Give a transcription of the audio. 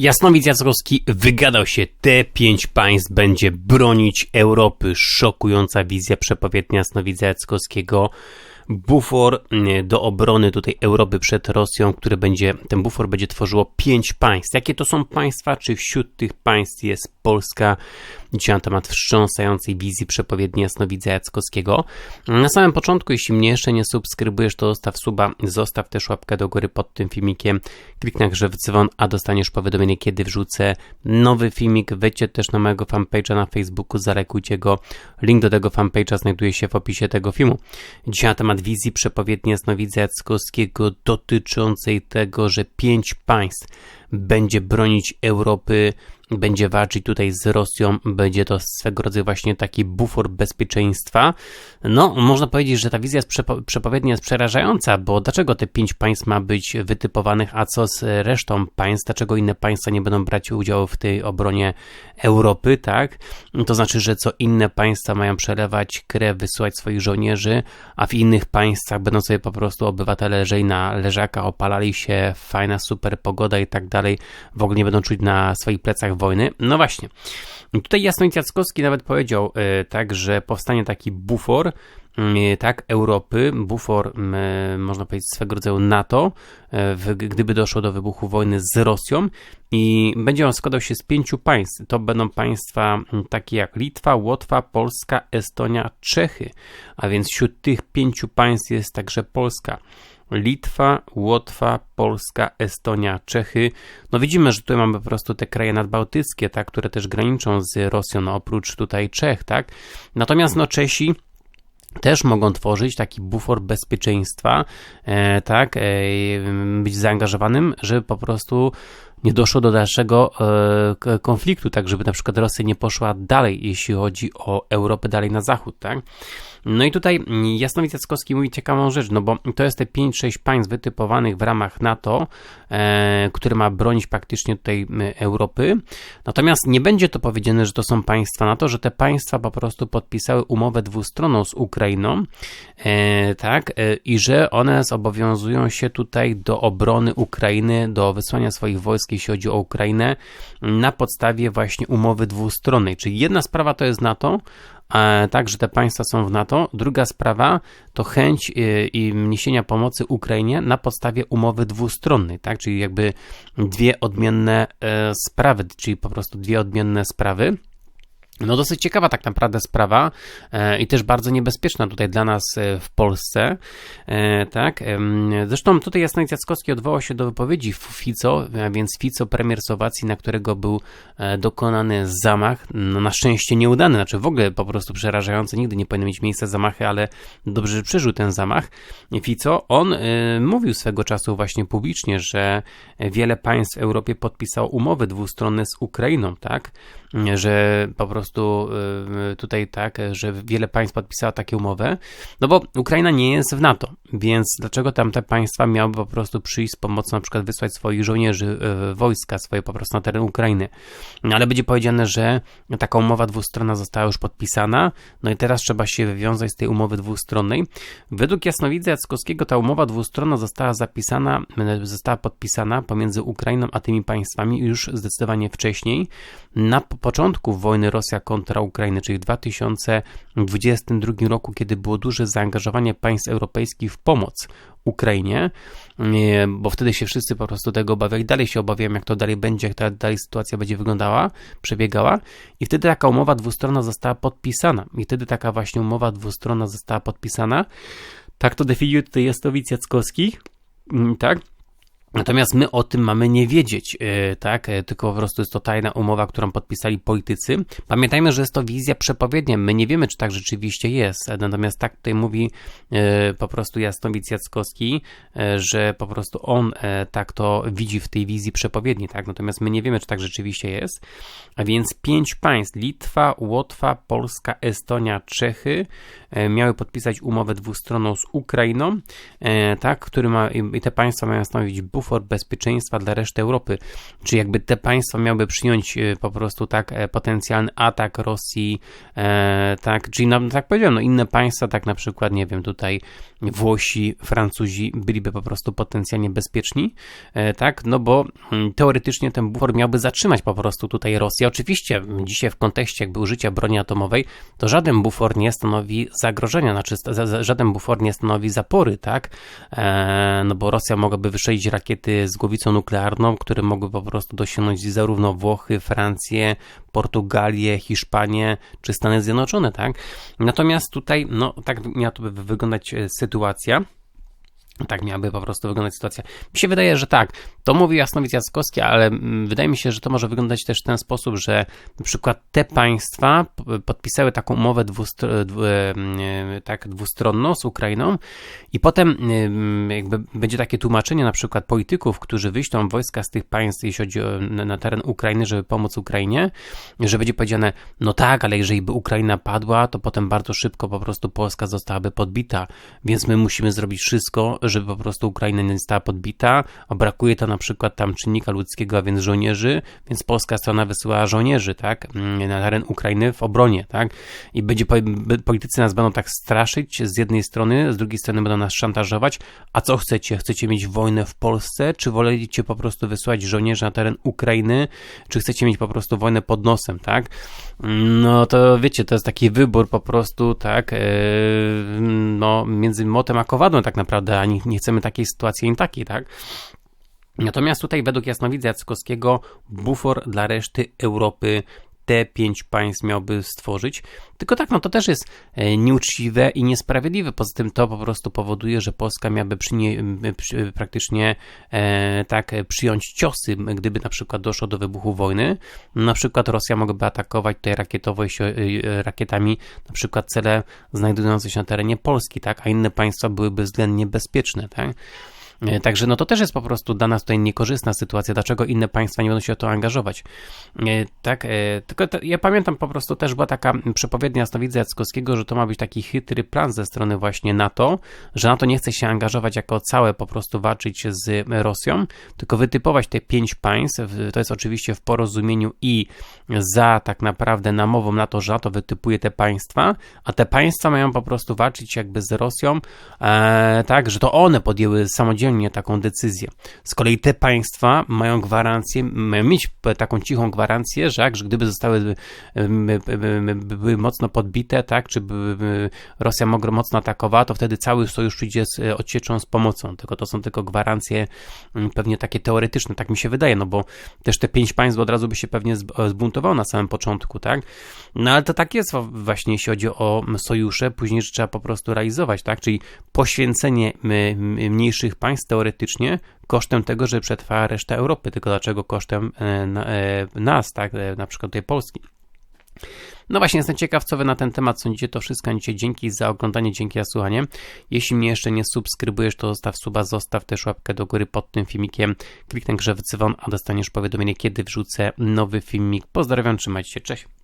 Jasnowic Jackowski wygadał się. Te pięć państw będzie bronić Europy. Szokująca wizja przepowiednia Jasnowidza Jackowskiego bufor mm, do obrony tutaj Europy przed Rosją, który będzie, ten bufor będzie tworzyło pięć państw. Jakie to są państwa? Czy wśród tych państw jest Polska? Dzisiaj na temat wstrząsającej wizji przepowiedni Jasnowidza Jackowskiego. Na samym początku, jeśli mnie jeszcze nie subskrybujesz, to zostaw suba, zostaw też łapkę do góry pod tym filmikiem, kliknij na grzew dzwon, a dostaniesz powiadomienie, kiedy wrzucę nowy filmik. Wejdźcie też na mojego fanpage'a na Facebooku, zalekujcie go. Link do tego fanpage'a znajduje się w opisie tego filmu. Dzisiaj na temat wizji przepowiedni Jasnowidza Jackowskiego dotyczącej tego, że pięć państw będzie bronić Europy będzie walczyć tutaj z Rosją, będzie to swego rodzaju właśnie taki bufor bezpieczeństwa. No, można powiedzieć, że ta wizja jest przepo przepowiednia jest przerażająca, bo dlaczego te pięć państw ma być wytypowanych, a co z resztą państw? Dlaczego inne państwa nie będą brać udziału w tej obronie Europy, tak? To znaczy, że co inne państwa mają przelewać krew, wysyłać swoich żołnierzy, a w innych państwach będą sobie po prostu obywatele leżeli na leżakach, opalali się, fajna, super pogoda i tak dalej, w ogóle nie będą czuć na swoich plecach wojny. No właśnie. Tutaj Jasnowic Jackowski nawet powiedział e, tak, że powstanie taki bufor, e, tak, Europy, bufor, e, można powiedzieć, swego rodzaju NATO, gdyby doszło do wybuchu wojny z Rosją i będzie on składał się z pięciu państw. To będą państwa takie jak Litwa, Łotwa, Polska, Estonia, Czechy, a więc wśród tych pięciu państw jest także Polska. Litwa, Łotwa, Polska, Estonia, Czechy. No widzimy, że tutaj mamy po prostu te kraje nadbałtyckie, tak, które też graniczą z Rosją, no oprócz tutaj Czech, tak. Natomiast no Czesi też mogą tworzyć taki bufor bezpieczeństwa, e, tak, e, być zaangażowanym, żeby po prostu nie doszło do dalszego e, konfliktu, tak żeby na przykład Rosja nie poszła dalej, jeśli chodzi o Europę dalej na zachód, tak? No i tutaj Jasnowic Jackowski mówi ciekawą rzecz, no bo to jest te 5-6 państw wytypowanych w ramach NATO, e, które ma bronić praktycznie tutaj Europy. Natomiast nie będzie to powiedziane, że to są państwa NATO, że te państwa po prostu podpisały umowę dwustronną z Ukrainą, e, tak, e, i że one zobowiązują się tutaj do obrony Ukrainy, do wysłania swoich wojsk, jeśli chodzi o Ukrainę, na podstawie właśnie umowy dwustronnej. Czyli jedna sprawa to jest NATO, tak, że te państwa są w NATO. Druga sprawa to chęć y, i niesienia pomocy Ukrainie na podstawie umowy dwustronnej, tak, czyli jakby dwie odmienne e, sprawy, czyli po prostu dwie odmienne sprawy. No dosyć ciekawa tak naprawdę sprawa e, i też bardzo niebezpieczna tutaj dla nas e, w Polsce, e, tak. Zresztą tutaj Jasnowic Jackowski odwołał się do wypowiedzi Fico, a więc Fico premier Słowacji, na którego był dokonany zamach, no na szczęście nieudany, znaczy w ogóle po prostu przerażający, nigdy nie powinny mieć miejsca zamachy, ale dobrze, że przeżył ten zamach. Fico, on mówił swego czasu właśnie publicznie, że wiele państw w Europie podpisało umowy dwustronne z Ukrainą, tak, że po prostu y, tutaj tak, że wiele państw podpisało takie umowy, no bo Ukraina nie jest w NATO, więc dlaczego tam te państwa miałyby po prostu przyjść z pomocą, na przykład wysłać swoich żołnierzy, y, wojska swoje po prostu na teren Ukrainy. No ale będzie powiedziane, że taka umowa dwustronna została już podpisana, no i teraz trzeba się wywiązać z tej umowy dwustronnej. Według Jasnowidza Jackowskiego ta umowa dwustronna została zapisana, została podpisana pomiędzy Ukrainą a tymi państwami już zdecydowanie wcześniej, na początku wojny Rosja kontra Ukrainy, czyli w 2022 roku, kiedy było duże zaangażowanie państw europejskich w pomoc Ukrainie, bo wtedy się wszyscy po prostu tego obawiali. Dalej się obawiam, jak to dalej będzie, jak ta dalej sytuacja będzie wyglądała, przebiegała. I wtedy taka umowa dwustronna została podpisana. I wtedy taka właśnie umowa dwustronna została podpisana. Tak to definiuje tutaj Jastowic Jackowski, mm, tak? Natomiast my o tym mamy nie wiedzieć, e, tak? E, tylko po prostu jest to tajna umowa, którą podpisali politycy. Pamiętajmy, że jest to wizja przepowiednia. My nie wiemy, czy tak rzeczywiście jest. Natomiast tak tutaj mówi e, po prostu Jasnowic Jackowski, że po prostu on tak to widzi w tej wizji przepowiedni, tak? Natomiast my nie wiemy, czy tak rzeczywiście jest. A więc pięć państw, Litwa, Łotwa, Polska, Estonia, Czechy, miały podpisać umowę dwustronną z Ukrainą, tak? Który ma, i te państwa mają stanowić bufor bezpieczeństwa dla reszty Europy. Czy jakby te państwa miały przyjąć e, po prostu tak e, potencjalny atak Rosji, e, tak, czyli no, tak powiedziałem, no inne państwa, tak na przykład, nie wiem, tutaj Włosi, Francuzi byliby po prostu potencjalnie bezpieczni, tak, no bo mm, teoretycznie ten bufor miałby zatrzymać po prostu tutaj Rosję. Oczywiście dzisiaj w kontekście jakby użycia broni atomowej, to żaden bufor nie stanowi zagrożenia, znaczy żaden bufor nie stanowi zapory, tak, no bo Rosja mogłaby wystrzelić rakiety z głowicą nuklearną, które mogły po prostu dosięgnąć zarówno Włochy, Francję, Portugalię, Hiszpanię czy Stany Zjednoczone, tak? Natomiast tutaj, no, tak miała to wyglądać e, sytuacja. Tak miałaby po prostu wyglądać sytuacja. Mi się wydaje, że tak. To mówi Jasnowic Jackowski, ale mm, wydaje mi się, że to może wyglądać też w ten sposób, że na przykład te państwa podpisały taką umowę dwustr dwu, e, tak, dwustronną z Ukrainą i potem jakby będzie takie tłumaczenie na przykład polityków, którzy wyślą wojska z tych państw, jeśli chodzi o, na teren Ukrainy, żeby pomóc Ukrainie, że będzie powiedziane, no tak, ale jeżeli by Ukraina padła, to potem bardzo szybko po prostu Polska zostałaby podbita, więc my musimy zrobić wszystko, żeby po prostu Ukraina nie została podbita, a brakuje to na przykład tam czynnika ludzkiego, a więc żołnierzy, więc polska strona wysyła żołnierzy, tak, mm, na teren Ukrainy w obronie, tak, i będzie, politycy nas będą tak straszyć z jednej strony, z drugiej strony będą nas szantażować, a co chcecie? Chcecie mieć wojnę w Polsce, czy woleliście po prostu wysłać żołnierzy na teren Ukrainy, czy chcecie mieć po prostu wojnę pod nosem, tak, no to wiecie, to jest taki wybór po prostu, tak, yy, no, między motem a kowadłem tak naprawdę, nie chcemy takiej sytuacji, ani takiej, tak? Natomiast tutaj według Jasnowidza Jackowskiego bufor dla reszty Europy te pięć państw miałby stworzyć. Tylko tak, no to też jest e, nieuczciwe i niesprawiedliwe. Poza tym to po prostu powoduje, że Polska miałaby przy nie, przy, praktycznie e, tak przyjąć ciosy, gdyby na przykład doszło do wybuchu wojny. Na przykład Rosja mogłaby atakować tutaj rakietowo, e, rakietami na przykład cele znajdujące się na terenie Polski, tak, a inne państwa byłyby względnie bezpieczne, tak. E, także no to też jest po prostu dla nas tutaj niekorzystna sytuacja, dlaczego inne państwa nie będą się o to angażować. E, tak, e, tylko to, ja pamiętam po prostu też była taka przepowiednia Jasnowidza Jackowskiego, że to ma być taki chytry plan ze strony właśnie NATO, że NATO nie chce się angażować jako całe po prostu walczyć z Rosją, tylko wytypować te pięć państw, to jest oczywiście w porozumieniu i za tak naprawdę namową na to, że NATO wytypuje te państwa, a te państwa mają po prostu walczyć jakby z Rosją, tak, że to one podjęły samodzielnie podejmie taką decyzję. Z kolei te państwa mają gwarancję, mają mieć taką cichą gwarancję, że, gdyby zostały były mocno podbite, tak, czy Rosja mocno atakowała, to wtedy cały sojusz przyjdzie z odsieczą z pomocą. Tylko to są tylko gwarancje pewnie takie teoretyczne, tak mi się wydaje, no bo też te pięć państw od razu by się pewnie zbuntowało na samym początku, tak? No ale to tak jest właśnie, jeśli chodzi o sojusze, później trzeba po prostu realizować, tak? Czyli poświęcenie mniejszych państw teoretycznie kosztem tego, że przetrwa reszta Europy, tylko dlaczego kosztem e, e, nas, tak, e, na przykład tej Polski. No właśnie, jestem ciekaw, co wy na ten temat sądzicie. To wszystko dzisiaj. Dzięki za oglądanie, dzięki za słuchanie. Jeśli mnie jeszcze nie subskrybujesz, to zostaw suba, zostaw też łapkę do góry pod tym filmikiem. Kliknij grze dzwon, a dostaniesz powiadomienie, kiedy wrzucę nowy filmik. Pozdrawiam, trzymajcie się, cześć.